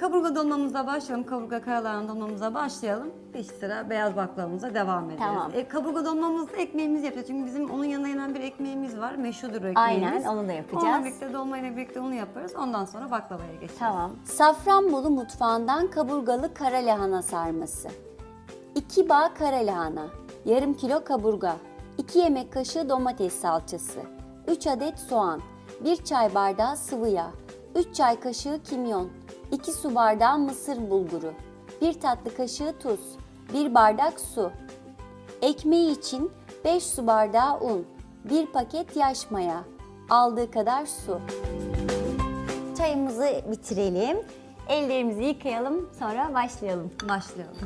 kaburga dolmamıza başlayalım. Kaburga karalahana dolmamıza başlayalım. Bir sıra beyaz baklavamıza devam ederiz. Tamam. E, kaburga dolmamızda ekmeğimizi yapacağız. Çünkü bizim onun yanında yenen bir ekmeğimiz var. Meşhurdur ekmeğimiz. Aynen, onu da yapacağız. Onunla birlikte dolmayla birlikte onu yaparız. Ondan sonra baklavaya geçeriz. Tamam. Safranbolu mutfağından kaburgalı kara lahana sarması. 2 bağ kara lahana, yarım kilo kaburga, 2 yemek kaşığı domates salçası, 3 adet soğan, 1 çay bardağı sıvı yağ, 3 çay kaşığı kimyon, 2 su bardağı mısır bulguru, 1 tatlı kaşığı tuz, 1 bardak su. Ekmeği için 5 su bardağı un, 1 paket yaş maya, aldığı kadar su. Çayımızı bitirelim. Ellerimizi yıkayalım sonra başlayalım. Başlayalım.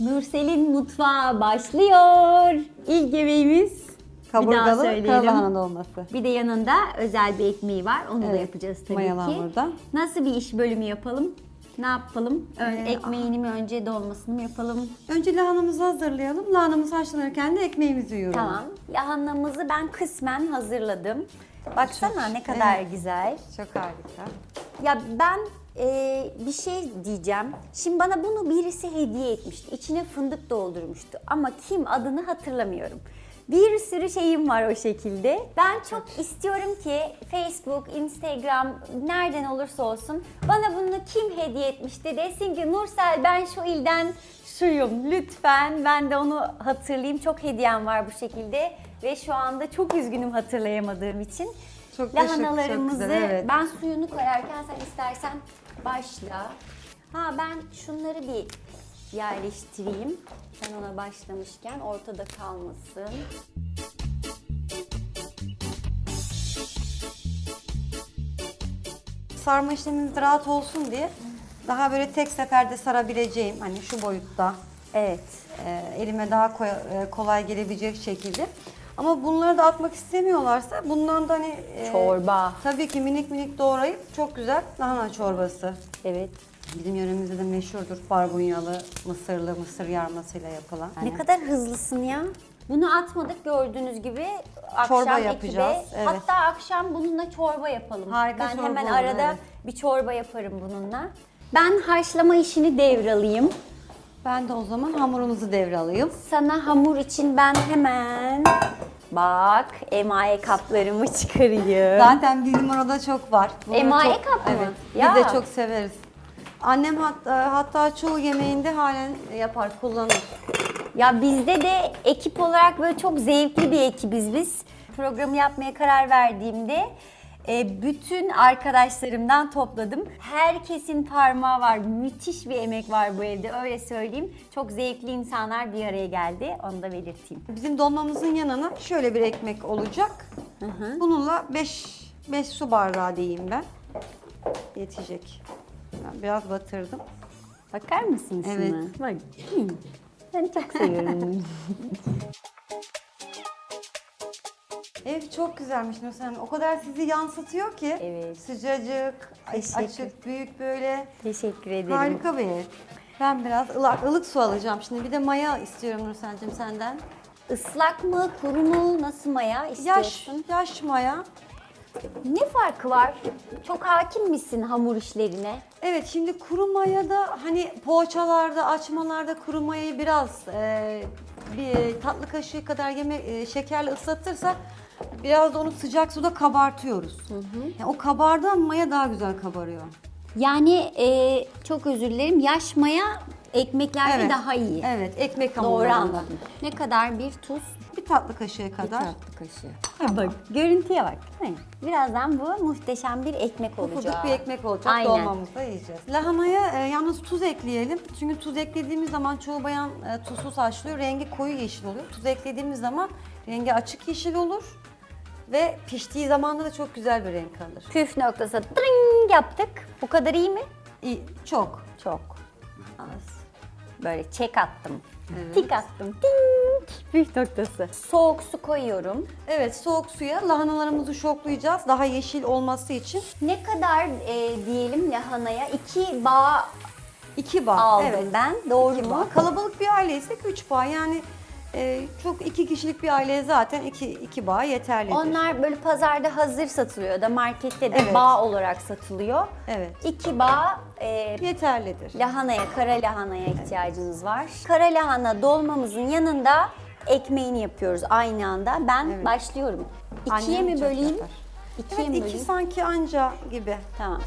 Nursel'in mutfağı başlıyor. İlk yemeğimiz Kaburgalı söyleyelim. karalahana dolması. Bir de yanında özel bir ekmeği var. Onu da Evet, yapacağız tabii mayalı ki. hamurda. Nasıl bir iş bölümü yapalım? Ne yapalım? Ön- Ee, ekmeğini mi önce dolmasını mı yapalım? Önce lahanamızı hazırlayalım. Lahanamız haşlanırken de ekmeğimizi yiyoruz. Tamam. Lahanamızı ben kısmen hazırladım. Baksana ne kadar güzel. Çok harika. Ya ben e, bir şey diyeceğim. Şimdi bana bunu birisi hediye etmişti. İçine fındık doldurmuştu. Ama kim adını hatırlamıyorum. Bir sürü şeyim var o şekilde. Ben çok istiyorum ki Facebook, Instagram nereden olursa olsun bana bunu kim hediye etmişti desin ki Nursel ben şu ilden şuyum lütfen ben de onu hatırlayayım. Çok hediyem var bu şekilde ve şu anda çok üzgünüm hatırlayamadığım için. Çok şık, çok Lahanalarımızı güzel, evet. ben suyunu koyarken sen istersen başla. Ha ben şunları bir yerleştireyim. Sen ona başlamışken ortada kalmasın. Sarma işlemimiz rahat olsun diye daha böyle tek seferde sarabileceğim hani şu boyutta Evet. e, elime daha koy- e, kolay gelebilecek şekilde. Ama bunları da atmak istemiyorlarsa bundan da hani e, Çorba. tabii ki minik minik doğrayıp çok güzel lahana çorbası. Evet. Bizim yöremizde de meşhurdur barbunyalı, mısırlı, mısır yarmasıyla yapılan. Ne kadar hızlısın ya. Bunu atmadık gördüğünüz gibi. Akşam Çorba ekibe- yapacağız, evet. Hatta akşam bununla çorba yapalım. Harika ben çorba hemen olur, arada evet. bir çorba yaparım bununla. Ben haşlama işini devralayım. Ben de o zaman hamurumuzu devralayım. Sana hamur için ben hemen bak emaye kaplarımı çıkarayım. Zaten bizim orada çok var. Emaye çok- kap mı? Evet. Ya. Biz de çok severiz. Annem hatta, hatta çoğu yemeğinde halen yapar, kullanır. Ya bizde de ekip olarak böyle çok zevkli bir ekibiz biz. Programı yapmaya karar verdiğimde e, bütün arkadaşlarımdan topladım. Herkesin parmağı var. Müthiş bir emek var bu evde öyle söyleyeyim. Çok zevkli insanlar bir araya geldi. Onu da belirteyim. Bizim dolmamızın yanına şöyle bir ekmek olacak. Bununla 5 5 su bardağı diyeyim ben. Yetecek. Ben biraz batırdım. Bakar mısın şuna? Evet. Bak. Ben çok seviyorum. Ev çok güzelmiş Nursel Hanım. O kadar sizi yansıtıyor ki. Evet. Sıcacık, Teşekkür. açık, büyük böyle. Teşekkür ederim. Harika bir ev. Ben biraz ılık, ılık su alacağım. Şimdi bir de maya istiyorum Nursel'cim senden. Islak mı, kuru mu, nasıl maya Yaş, istiyorsun? yaş maya. Ne farkı var? Çok hakim misin hamur işlerine? Evet şimdi kuru mayada hani poğaçalarda, açmalarda kuru mayayı biraz e, bir tatlı kaşığı kadar yeme, e, şekerle ıslatırsak biraz da onu sıcak suda kabartıyoruz. Yani o kabardan maya daha güzel kabarıyor. Yani e, çok özür dilerim yaş maya ekmeklerde Evet. daha iyi. Evet, ekmek Doğru hamurlarında. anladım. Ne kadar bir tuz? Bir tatlı kaşığı Bir kadar. tatlı kaşığı. Ha, bak görüntüye bak. değil mi? Birazdan bu muhteşem bir ekmek olacak. Pufuduk bir ekmek olacak. Aynen. Dolmamızda yiyeceğiz. Lahanaya e, yalnız tuz ekleyelim. Çünkü tuz eklediğimiz zaman çoğu bayan e, tuzsuz haşlıyor. Rengi koyu yeşil oluyor. Tuz eklediğimiz zaman rengi açık yeşil olur. Ve piştiği zaman da çok güzel bir renk alır. Püf noktası tring yaptık. Bu kadar iyi mi? İyi, çok. Çok. Az. Böyle çek attım. Evet. Tik attım. Ting. Püf noktası. Soğuk su koyuyorum. Evet, soğuk suya lahanalarımızı şoklayacağız. Daha yeşil olması için. Ne kadar e, diyelim lahanaya? iki bağ iki bağ. aldım evet. ben. Doğru İki mu? bağ. Kalabalık bir aileysek üç bağ. Yani Ee, çok iki kişilik bir aileye zaten iki, iki bağ yeterlidir. Onlar böyle pazarda hazır satılıyor da markette de Evet. bağ olarak satılıyor. Evet. İki bağ e, Yeterlidir. lahanaya, kara lahanaya ihtiyacınız var. Kara lahana dolmamızın yanında ekmeğini yapıyoruz aynı anda. Ben Evet. başlıyorum. İkiye Annem mi çok böleyim? yapar. İkiye Evet mi iki böleyim? sanki anca gibi. Tamam.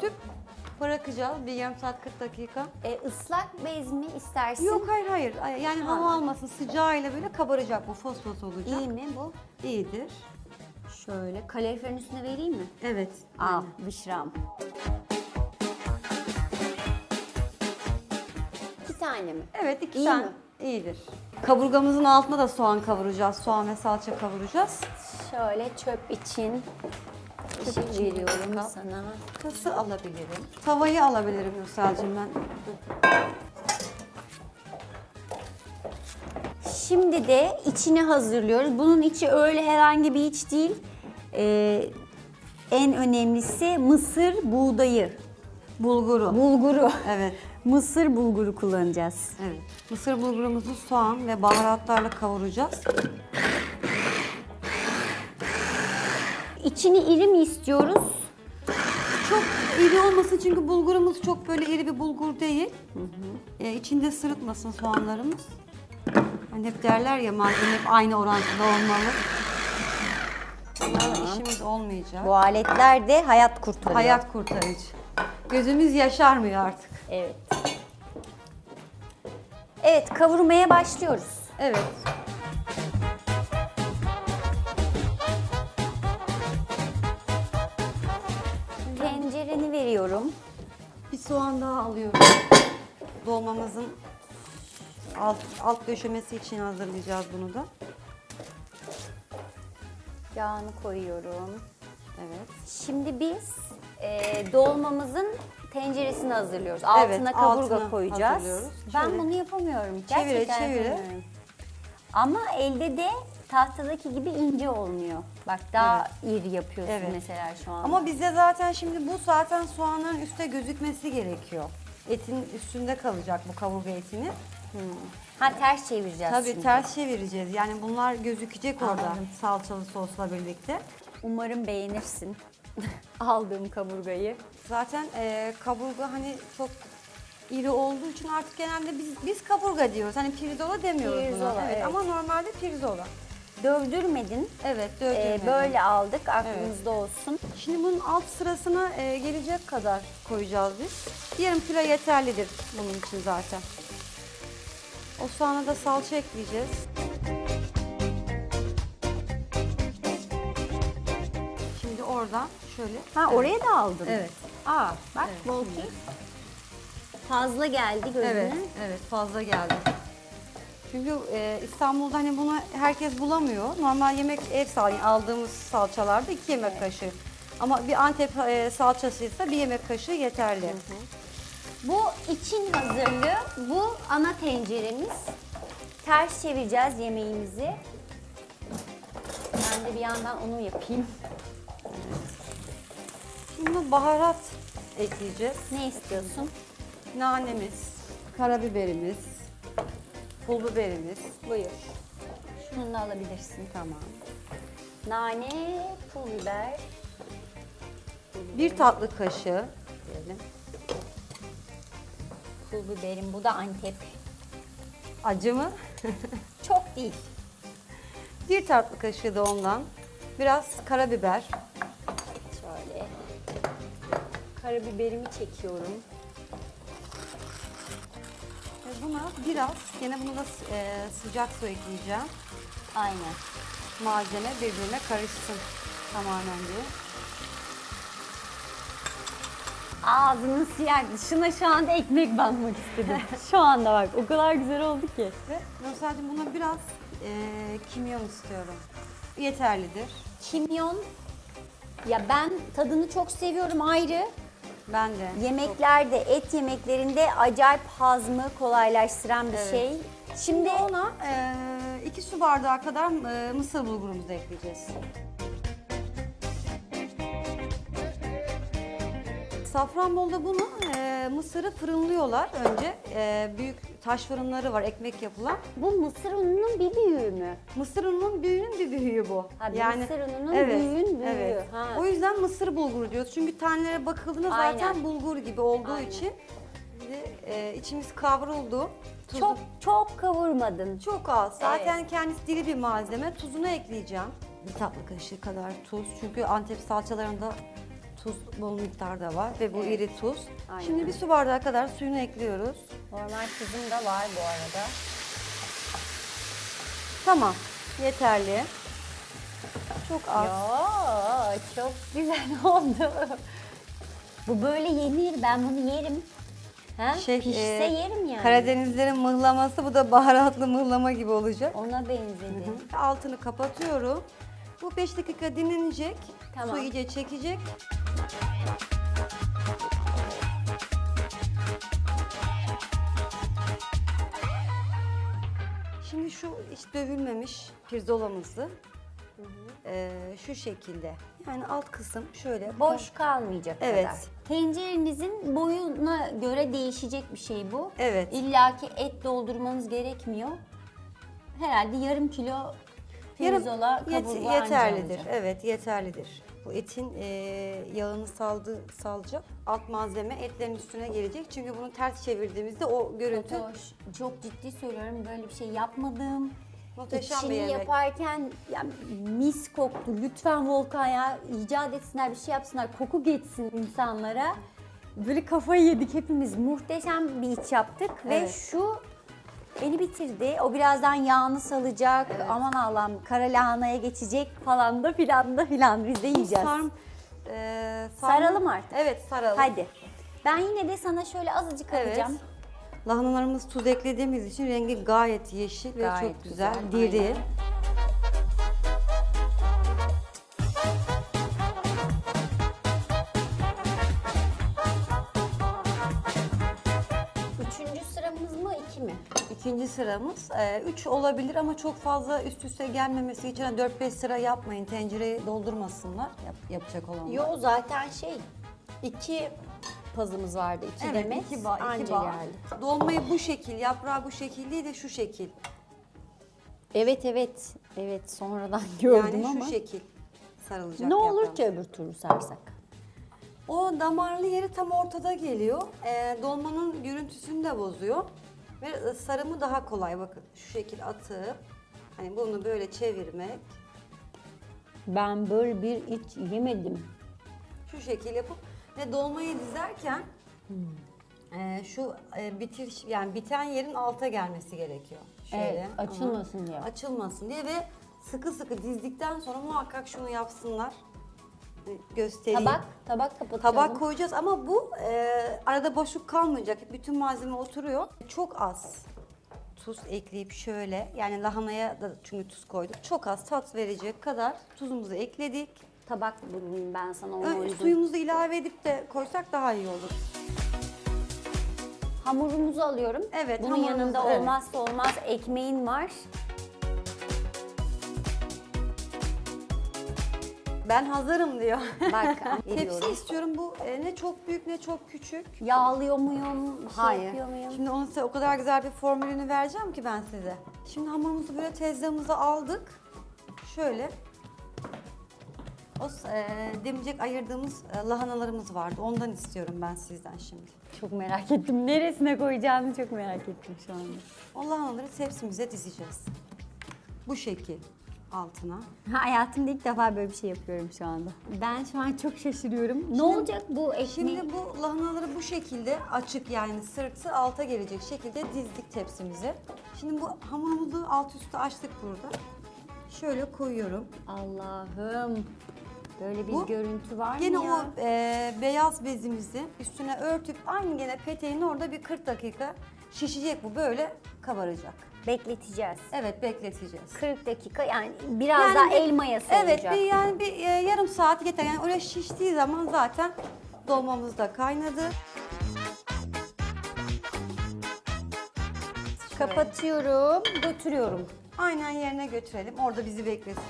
Örtüp bırakacağız bir yarım saat 40 dakika. E, ıslak bez mi istersin? Yok hayır hayır Ay- yani hava almasın sıcağıyla böyle kabaracak bu fosfos olacak. İyi mi bu? İyidir. Şöyle kaloriferin üstüne vereyim mi? Evet. Al, bişram. İki tane mi? Evet iki İyi tane. mi? İyidir. Kaburgamızın altına da soğan kavuracağız. Soğan ve salça kavuracağız. Şöyle çöp için veriyorum kap. sana. Kası alabilirim. Tavayı alabilirim Nursel'cim ben. Şimdi de içini hazırlıyoruz. Bunun içi öyle herhangi bir iç değil. Ee, en önemlisi mısır buğdayı, Bulguru. bulguru. Evet. Mısır bulguru kullanacağız. Evet. Mısır bulgurumuzu soğan ve baharatlarla kavuracağız. İçini iri mi istiyoruz? Çok iri olmasın çünkü bulgurumuz çok böyle iri bir bulgur değil. Ee, içinde sırıtmasın soğanlarımız. Hani hep derler ya malzeme hep aynı orantıda olmalı. Bunlarla işimiz olmayacak. Bu aletler de hayat kurtarıyor. Hayat kurtarıcı. Gözümüz yaşarmıyor artık. Evet. Evet, kavurmaya başlıyoruz. Evet. Soğan daha alıyorum. Dolmamızın alt, alt döşemesi için hazırlayacağız bunu da. Yağını koyuyorum. Evet. Şimdi biz e, dolmamızın tenceresini hazırlıyoruz. Altına Evet, kaburga altına koyacağız. Ben bunu yapamıyorum. Çevire, Gerçekten çevire. yapamıyorum. Ama elde de tahtadaki gibi ince olmuyor. Bak daha iri yapıyorsun Evet. mesela şu an. Ama bize zaten şimdi bu zaten soğanların üstte gözükmesi gerekiyor. Etin üstünde kalacak bu kaburga etini. ha ters çevireceğiz Tabii şimdi. ters çevireceğiz. Yani bunlar gözükecek orada Anladım. salçalı sosla birlikte. Umarım beğenirsin aldığım kaburgayı. Zaten e, kaburga hani çok iri olduğu için artık genelde biz biz kaburga diyoruz. Hani pirzola demiyoruz Pirzola, buna. evet. Ama normalde pirzola. Dövdürmedin. Evet, Ee, dövdürmedim. böyle aldık aklınızda olsun. Şimdi bunun alt sırasına e, gelecek kadar koyacağız biz. Yarım kilo yeterlidir bunun için zaten. O soğana da salça ekleyeceğiz. Şimdi oradan şöyle. Ha oraya da aldın. Evet. Aa bak Evet, Volki. Fazla geldi gözüne. Evet, evet fazla geldi. Çünkü e, İstanbul'da hani bunu herkes bulamıyor. Normal yemek ev sal aldığımız salçalarda iki yemek kaşığı. Ama bir Antep e, salçasıysa bir yemek kaşığı yeterli. Bu için hazırlığı, bu ana tenceremiz. Ters çevireceğiz yemeğimizi. Ben de bir yandan onu yapayım. Şimdi baharat ekleyeceğiz. Ne istiyorsun? Nanemiz, karabiberimiz, pul biberimiz. Buyur. Şunu da alabilirsin. Tamam. Nane, pul biber. Bir tatlı kaşığı diyelim. Pul biberim. Bu da Antep. Acı mı? Çok değil. Bir tatlı kaşığı da ondan. Biraz karabiber. Şöyle. Karabiberimi çekiyorum. Buna biraz, yine bunu da e, sıcak su ekleyeceğim. Aynen. Malzeme birbirine karışsın tamamen diye. Ağzının siyah dışına şu anda ekmek banmak istedim. şu anda bak o kadar güzel oldu ki. Ve Nursel'cim buna biraz e, kimyon istiyorum. Yeterlidir. Kimyon ya ben tadını çok seviyorum ayrı. Ben de. Yemeklerde, et yemeklerinde acayip hazmı kolaylaştıran bir Evet. şey. Şimdi ona e, 2 su bardağı kadar e, mısır bulgurumuzu ekleyeceğiz. Safranbolu'da bunu e, mısırı fırınlıyorlar önce. E, büyük taş fırınları var ekmek yapılan. Bu mısır ununun bir büyüğü mü? Mısır ununun büyüğünün bir büyüğü bu. Ha, mısır ununun büyüğün büyüğü. Evet. Ha. O yüzden mısır bulguru diyoruz. Çünkü tanelere bakıldığında Aynen. zaten bulgur gibi olduğu Aynen. için de, e, içimiz kavruldu. Tuzu- Çok çok kavurmadın. çok az. Zaten kendisi diri bir malzeme. Tuzunu ekleyeceğim. Bir tatlı kaşığı kadar tuz. Çünkü Antep salçalarında tuz bol miktarda var ve bu Evet. iri tuz. Aynen. Şimdi bir su bardağı kadar suyunu ekliyoruz. Normal tuzum da var bu arada. Tamam. Yeterli. Çok az. Ya çok güzel oldu. Bu böyle yenir. Ben bunu yerim. Ha? Pişse e, yerim yani. Karadenizlerin mıhlaması bu da baharatlı mıhlama gibi olacak. Ona benzedi. Altını kapatıyorum. Bu 5 dakika dinlenecek. Tamam. Su iyice çekecek. Şimdi şu hiç dövülmemiş pirzolamızı eee, şu şekilde. Yani alt kısım şöyle Boş kalmayacak Evet. kadar. Tencerenizin boyuna göre değişecek bir şey bu. Evet. İlla ki et doldurmanız gerekmiyor. Herhalde yarım kilo pirzola Yarım- kaburga yet- anca yeterlidir. olacak. Evet, yeterlidir. Bu etin eee, yağını saldı salacak. Alt malzeme etlerin üstüne gelecek. Çünkü bunu ters çevirdiğimizde o görüntü Fatoş, çok ciddi söylüyorum böyle bir şey yapmadım. Muhteşem İçini bir yemek. yaparken yani mis koktu. Lütfen Volkan ya icat etsinler bir şey yapsınlar. Koku geçsin insanlara. Böyle kafayı yedik hepimiz. Muhteşem bir iç yaptık ve Evet. şu beni bitirdi. O birazdan yağını salacak. Aman Allah'ım kara lahanaya geçecek falan da filan da filan biz de yiyeceğiz. Sarm, eee, sarm- Saralım artık. Evet, saralım. Hadi. Ben yine de sana şöyle azıcık Evet. atacağım. Lahanalarımız tuz eklediğimiz için rengi gayet yeşil ve Gayet çok güzel, güzel, diri. aynen. İkinci sıramız 3 olabilir ama çok fazla üst üste gelmemesi için 4-5 sıra yapmayın. Tencereyi doldurmasınlar yap- yapacak olanlar. Yo zaten şey iki pazımız vardı. iki Evet, demet iki bağ, iki anca bağ. geldi. Dolmayı bu şekil, yaprağı bu şekil değil de şu şekil. Evet evet. Evet sonradan gördüm yani ama. şu şekil sarılacak ne olur ki öbür türlü sarsak? O damarlı yeri tam ortada geliyor. Ee, dolmanın görüntüsünü de bozuyor. Ve sarımı daha kolay bakın. Şu şekil atıp hani bunu böyle çevirmek. Ben böyle bir iç yemedim. Şu şekil yapıp ve dolmayı dizerken e, şu e, bitir yani biten yerin alta gelmesi gerekiyor. Şöyle. Evet, açılmasın Aha. diye. Açılmasın diye ve sıkı sıkı dizdikten sonra muhakkak şunu yapsınlar. Göstereyim. Tabak, tabak kapatalım. Tabak koyacağız ama bu e, arada boşluk kalmayacak. Bütün malzeme oturuyor. Çok az tuz ekleyip şöyle yani lahanaya da çünkü tuz koyduk. Çok az tat verecek kadar tuzumuzu ekledik. Tabak bulayım ben sana ona Ö-. Suyumuzu ilave edip de koysak daha iyi olur. Hamurumuzu alıyorum. Evet, Bunun hamurumuzu, yanında evet. olmazsa olmaz ekmeğin var. Ben hazırım diyor. Bak Tepsi istiyorum. Bu e, ne çok büyük ne çok küçük. Yağlıyor muyum? Şey Hayır. yapıyor muyum? Şimdi onu size o kadar güzel bir formülünü vereceğim ki ben size. Şimdi hamurumuzu böyle tezgahımıza aldık. Şöyle. O e, demeyecek ayırdığımız e, lahanalarımız vardı. Ondan istiyorum ben sizden şimdi. Çok merak ettim. Neresine koyacağını çok merak ettim şu anda. O lahanaları tepsimize dizeceğiz. Bu şekil altına. Hayatımda ilk defa böyle bir şey yapıyorum şu anda. Ben şu an çok şaşırıyorum. ne olacak bu ekmeği? Şimdi bu lahanaları bu şekilde açık yani sırtı alta gelecek şekilde dizdik tepsimize. Şimdi bu hamurumuzu alt üstü açtık burada. Şöyle koyuyorum. Allah'ım. Böyle bir Bu görüntü var Gene mı ya? o e, beyaz bezimizi üstüne örtüp aynı gene peteğin orada bir 40 dakika şişecek bu böyle kabaracak. Bekleteceğiz. Evet bekleteceğiz. 40 dakika yani biraz Yani daha bir- el mayası Evet olacak. bir yani bir e, yarım saat yeter. Yani öyle şiştiği zaman zaten dolmamız da kaynadı. Kapatıyorum, götürüyorum. Aynen yerine götürelim. Orada bizi beklesin.